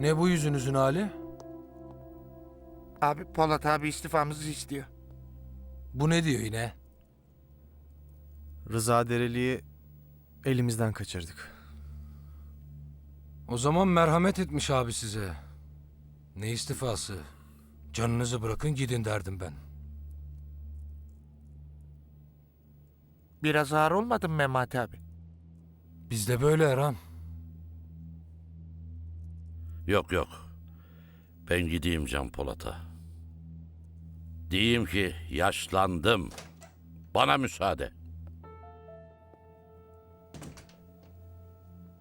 Ne bu yüzünüzün hali? Abi Polat abi istifamızı istiyor. Bu ne diyor yine? Rıza Dereli'yi elimizden kaçırdık. O zaman merhamet etmiş abi size. Ne istifası? Canınızı bırakın gidin derdim ben. Biraz ağır olmadın mı Memati abi? Bizde böyle Erhan. Yok yok. Ben gideyim Can Polat'a. Diyeyim ki yaşlandım. Bana müsaade.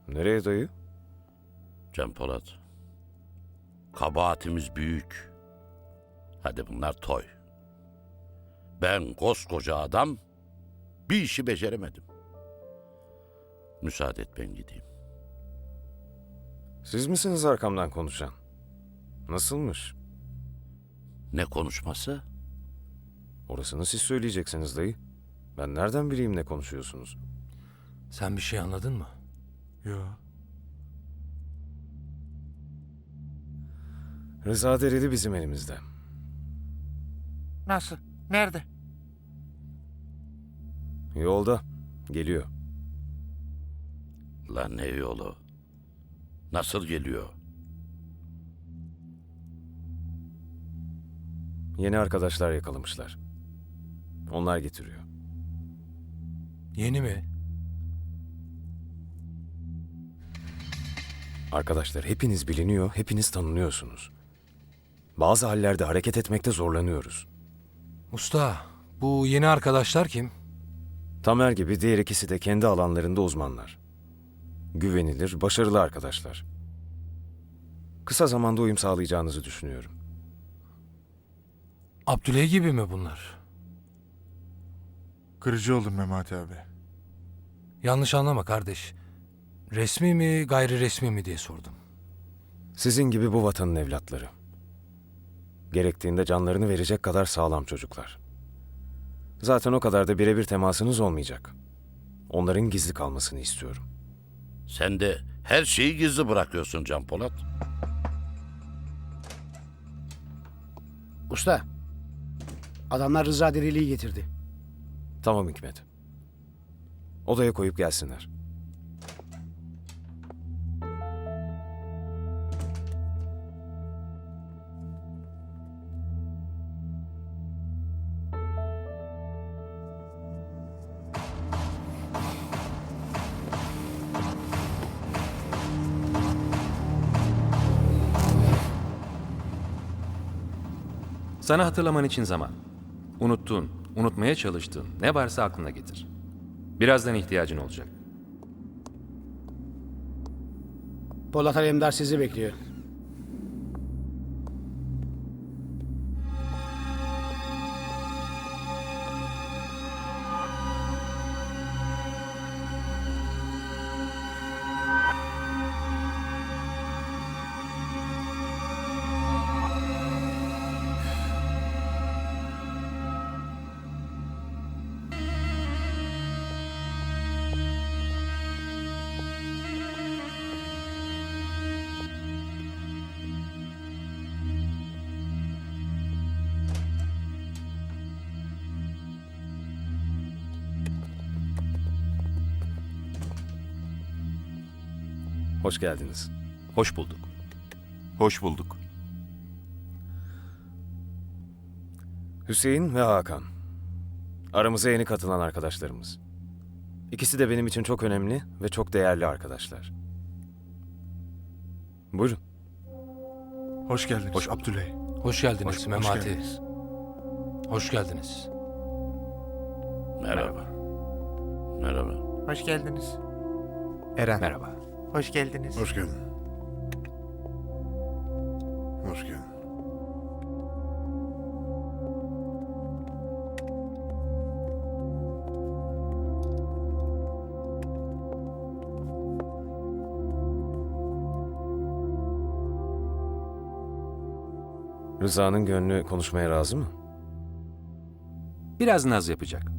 Nereye dayı? Can Polat. Kabahatimiz büyük. Hadi bunlar toy. Ben koskoca adam bir işi beceremedim. Müsaade et ben gideyim. Siz misiniz arkamdan konuşan? Nasılmış? Ne konuşması? Orasını siz söyleyeceksiniz dayı. Ben nereden bileyim ne konuşuyorsunuz? Sen bir şey anladın mı? Yo. Rıza Dereli bizim elimizde. Nasıl? Nerede? Yolda. Geliyor. Lan ne yolu? Nasıl geliyor? Yeni arkadaşlar yakalamışlar. Onlar getiriyor. Yeni mi? Arkadaşlar hepiniz biliniyor, hepiniz tanınıyorsunuz. Bazı hallerde hareket etmekte zorlanıyoruz. Usta, bu yeni arkadaşlar kim? Tamer gibi diğer ikisi de kendi alanlarında uzmanlar. Güvenilir, başarılı arkadaşlar. Kısa zamanda uyum sağlayacağınızı düşünüyorum. Abdüley gibi mi bunlar? Kırıcı oldum Memati abi. Yanlış anlama kardeş. Resmi mi, gayri resmi mi diye sordum. Sizin gibi bu vatanın evlatları. Gerektiğinde canlarını verecek kadar sağlam çocuklar. Zaten o kadar da birebir temasınız olmayacak. Onların gizli kalmasını istiyorum. Sen de her şeyi gizli bırakıyorsun Can Polat. Usta, adamlar Rıza Dereli'yi getirdi. Tamam Hikmet. Odaya koyup gelsinler. Sana hatırlaman için zaman. Unuttuğun, unutmaya çalıştığın ne varsa aklına getir. Birazdan ihtiyacın olacak. Polat Alemdar sizi bekliyor. Hoş geldiniz. Hoş bulduk. Hoş bulduk. Hüseyin ve Hakan. Aramıza yeni katılan arkadaşlarımız. İkisi de benim için çok önemli ve çok değerli arkadaşlar. Buyurun. Hoş geldiniz Hoş- Abdüley. Hoş geldiniz Hoş- hoş Memati. geldiniz. Hoş geldiniz. Merhaba. Merhaba. Hoş geldiniz. Eren. Merhaba. Hoş geldiniz. Hoş geldin. Hoş geldin. Rıza'nın gönlü konuşmaya razı mı? Biraz naz yapacak.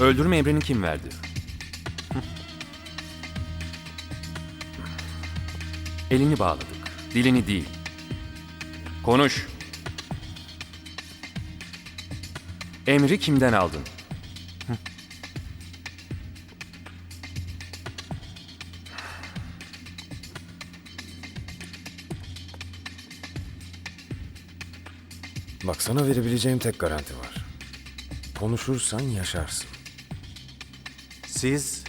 Öldürme emrini kim verdi? Elini bağladık, dilini değil. Konuş. Emri kimden aldın? Bak sana verebileceğim tek garanti var. Konuşursan yaşarsın. Siz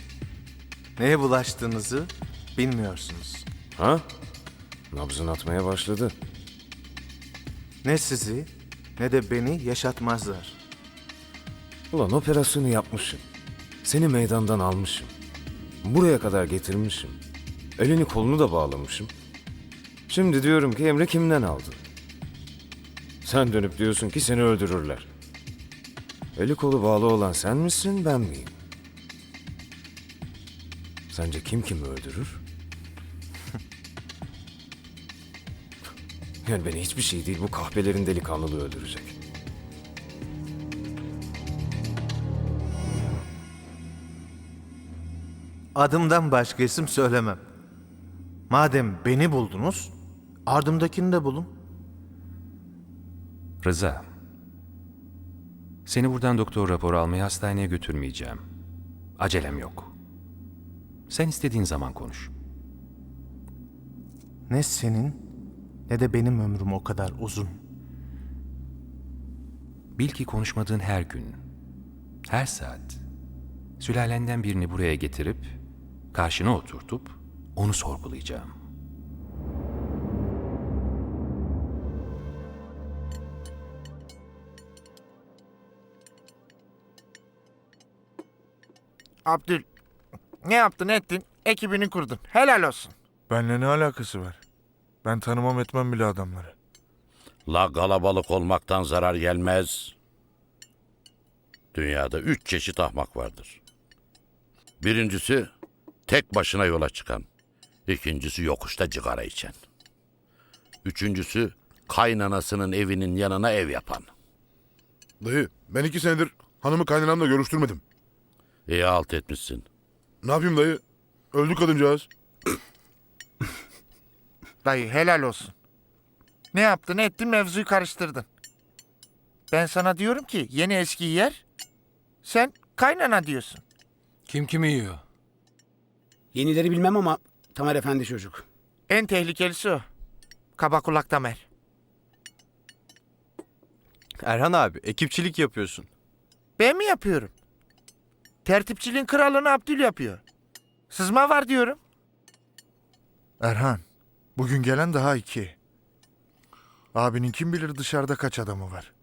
neye bulaştığınızı bilmiyorsunuz. Ha? Nabzın atmaya başladı. Ne sizi ne de beni yaşatmazlar. Ulan operasyonu yapmışım. Seni meydandan almışım. Buraya kadar getirmişim. Elini kolunu da bağlamışım. Şimdi diyorum ki Emre kimden aldın? Sen dönüp diyorsun ki seni öldürürler. Eli kolu bağlı olan sen misin ben miyim? Sence kim kimi öldürür? yani beni hiçbir şey değil bu kahpelerin delikanlılığı öldürecek. Adımdan başka isim söylemem. Madem beni buldunuz, ardımdakini de bulun. Rıza. Seni buradan doktor raporu almaya hastaneye götürmeyeceğim. Acelem yok. Sen istediğin zaman konuş. Ne senin ne de benim ömrüm o kadar uzun. Bil ki konuşmadığın her gün, her saat, sülalenden birini buraya getirip, karşına oturtup, onu sorgulayacağım. Abdül. Ne yaptın ettin? Ekibini kurdun. Helal olsun. Benle ne alakası var? Ben tanımam etmem bile adamları. La kalabalık olmaktan zarar gelmez. Dünyada üç çeşit ahmak vardır. Birincisi tek başına yola çıkan. İkincisi yokuşta cigara içen. Üçüncüsü kaynanasının evinin yanına ev yapan. Dayı ben iki senedir hanımı kaynanamla görüştürmedim. İyi halt etmişsin. Ne yapayım dayı? Öldü kadıncağız. Dayı helal olsun. Ne yaptın ettin mevzuyu karıştırdın. Ben sana diyorum ki yeni eski yer. Sen kaynana diyorsun. Kim kimi yiyor? Yenileri bilmem ama Tamer Efendi çocuk. En tehlikelisi o. Kaba kulak Tamer. Erhan abi, ekipçilik yapıyorsun. Ben mi yapıyorum? Tertipçiliğin kralını Abdül yapıyor. Sızma var diyorum. Erhan, bugün gelen daha iki. Abinin kim bilir dışarıda kaç adamı var.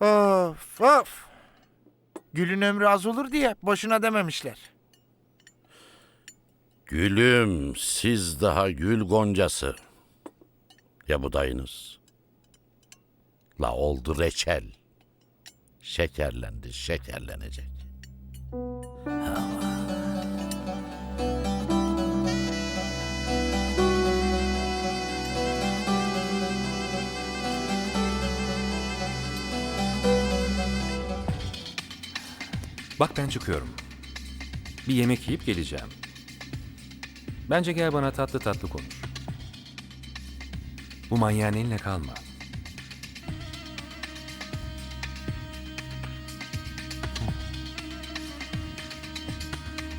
Of of. Gülün ömrü az olur diye boşuna dememişler. Gülüm siz daha gül goncası. Ya bu dayınız? La oldu reçel. Şekerlendi, şekerlenecek. Bak ben çıkıyorum. Bir yemek yiyip geleceğim. Bence gel bana tatlı tatlı konuş. Bu manyağın eline kalma.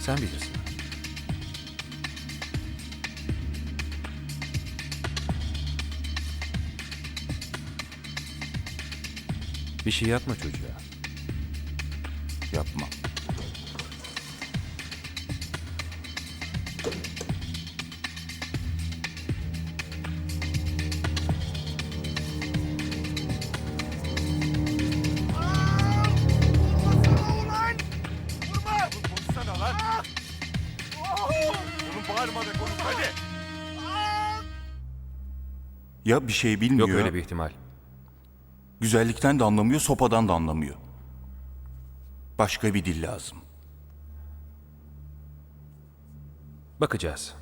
Sen bilirsin. Bir şey yapma çocuğa. Yapma. Ya bir şey bilmiyor. Yok öyle bir ihtimal. Güzellikten de anlamıyor, sopadan da anlamıyor. Başka bir dil lazım. Bakacağız.